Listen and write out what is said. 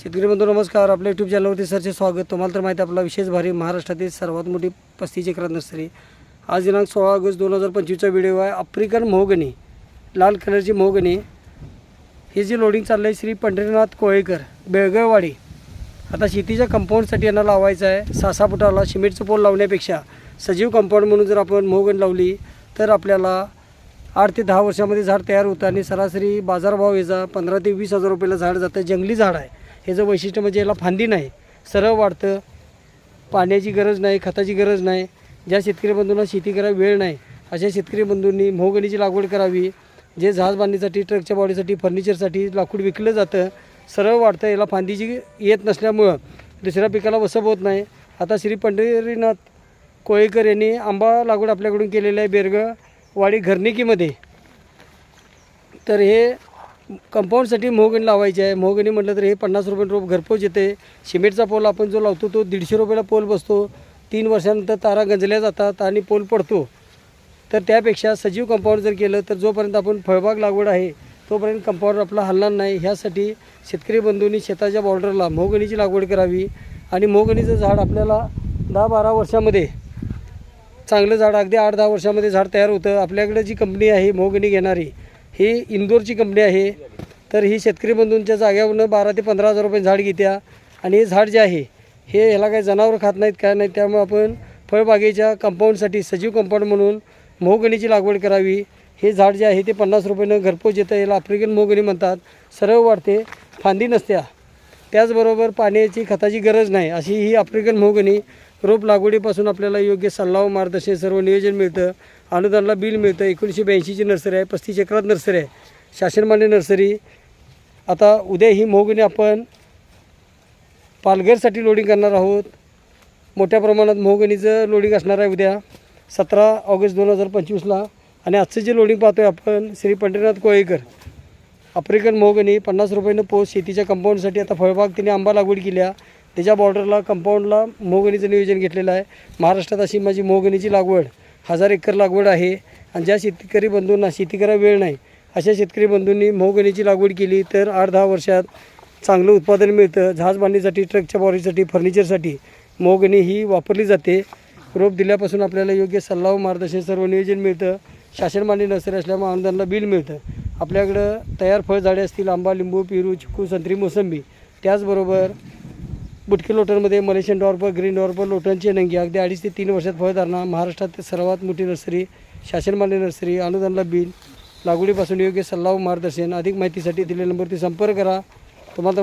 शेतकरी बंधू नमस्कार. आपल्या यूट्यूब चॅनलवरती सरचे स्वागत. तुम्हाला तर माहिती आहे आपला विशेष भारी महाराष्ट्रातील सर्वात मोठी पस्तीस एकरात नर्सरी. आज दिनांक सोळा ऑगस्ट दोन हजार पंचवीसचा व्हिडिओ आहे. आफ्रिकन मोहगणी लाल कलरची मोहगणी हे जे लोडिंग चाललं आहे श्री पंढरीनाथ कोळेकर बेळगळवाडी आता शेतीच्या कंपाऊंडसाठी यांना लावायचं आहे. सासा फुटाला सिमेंटचं पोल लावण्यापेक्षा सजीव कंपाऊंड म्हणून जर आपण मोहगण लावली तर आपल्याला आठ ते दहा वर्षामध्ये झाड तयार होतं आणि सरासरी बाजारभाव याचा पंधरा ते वीस हजार रुपयाला झाड जातं. जंगली झाड आहे. ह्याचं वैशिष्ट्य म्हणजे याला फांदी नाही सरळ वाढतं पाण्याची गरज नाही खताची गरज नाही ज्या शेतकरी बंधूंना शेती करायला वेळ नाही अशा शेतकरी बंधूंनी मोहगणीची लागवड करावी जे जहाज बांधणीसाठी ट्रकच्या बॉडीसाठी फर्निचरसाठी लाकूड विकलं जातं सरळ वाढतं याला फांदीची येत नसल्यामुळं दुसऱ्या पिकाला वसप होत नाही. आता श्री पंढरीनाथ कोळेकर यांनी आंबा लागवड आपल्याकडून केलेलं आहे बेरगवाडी घरनिकीमध्ये तर हे कंपाऊंडसाठी मोहगणी लावायची आहे. मोहगणी म्हटलं तर हे पन्नास रुपये रोप घरपोच येते. सिमेंटचा पोल आपण जो लावतो तो दीडशे रुपयाला पोल बसतो. तीन वर्षानंतर तारा गंजल्या जातात आणि पोल पडतो. तर त्यापेक्षा सजीव कंपाऊंड जर केलं तर जोपर्यंत आपण फळबाग लागवड आहे तोपर्यंत कंपाऊंड आपला हलणार नाही. ह्यासाठी शेतकरी बंधूंनी शेताच्या बॉर्डरला मोहगणीची लागवड करावी आणि मोहगणीचं झाड आपल्याला दहा बारा वर्षामध्ये चांगलं झाड अगदी आठ दहा वर्षामध्ये झाड तयार होतं. आपल्याकडे जी कंपनी आहे मोहगणी घेणारी ही इंदोरची कंपनी आहे. तर ही शेतकरी बंधूंच्या जाग्यावरनं बारा ते पंधरा हजार रुपये झाड घेत्या. आणि हे झाड जे आहे हे ह्याला काही जनावरं खात नाहीत काय नाहीत त्यामुळे आपण फळबागेच्या कंपाऊंडसाठी सजीव कंपाऊंड म्हणून मोहगणीची लागवड करावी. हे झाड जे आहे ते पन्नास रुपयानं घरपोच येतं याला आफ्रिकन मोहगणी म्हणतात. सरळ वाढते फांदी नसत्या. त्याचबरोबर पाण्याची खताची गरज नाही अशी ही आफ्रिकन मोहगणी रोप लागवडीपासून आपल्याला योग्य सल्ला व मार्गदर्शन सर्व नियोजन मिळतं. अनुदानाला बिल मिळतं. एकोणीसशे ब्याऐंशीची नर्सरी आहे पस्तीस एकरात नर्सरी आहे. शासनमान्य नर्सरी. आता उद्या ही मोहगणी आपण पालघरसाठी लोडिंग करणार आहोत. मोठ्या प्रमाणात मोहगणीचं लोडिंग असणार आहे उद्या सतरा ऑगस्ट दोन हजार पंचवीसला. आणि आजचं जे लोडिंग पाहतो आहे आपण श्री पंढरीनाथ कोळेकर. आफ्रिकन मोहगणी पन्नास रुपयानं पोस्ट शेतीच्या कंपाऊंडसाठी आता फळबाग तिने आंबा लागवड केल्या. त्याच्या बॉर्डरला कंपाऊंडला मोहगणीचं नियोजन घेतलेलं आहे. महाराष्ट्रात अशी माझी मोहगणीची लागवड. हजार एकर लागवड आहे आणि ज्या शेतकरी बंधूंना शेती करायला वेळ नाही अशा शेतकरी बंधूंनी मोगणीची लागवड केली तर आठ दहा वर्षात चांगलं उत्पादन मिळतं. जहाज बांधणीसाठी ट्रकच्या बॉरीसाठी फर्निचरसाठी मोहगणी ही वापरली जाते. रोप दिल्यापासून आपल्याला योग्य सल्ला व मार्गदर्शन सर्व नियोजन मिळतं. शासनमान्य नर्सरी असल्यामुळे आमदारांना बिल मिळतं. आपल्याकडं तयार फळझाडे असतील आंबा लिंबू पेरू चिकू संत्री मोसंबी त्याचबरोबर बुटकी लोटनमध्ये मलेशियन डॉर्प ग्रीन डॉर्प लोटनची नंगी. अगदी अडीच ते तीन वर्षात फळधारणा महाराष्ट्रात सर्वात मोठी नर्सरी शासनमान्य नर्सरी अनुदानला बिल लागवडीपासून योग्य सल्ला व मार्गदर्शन. अधिक माहितीसाठी दिलेल्या नंबरवरती संपर्क करा. तुम्हाला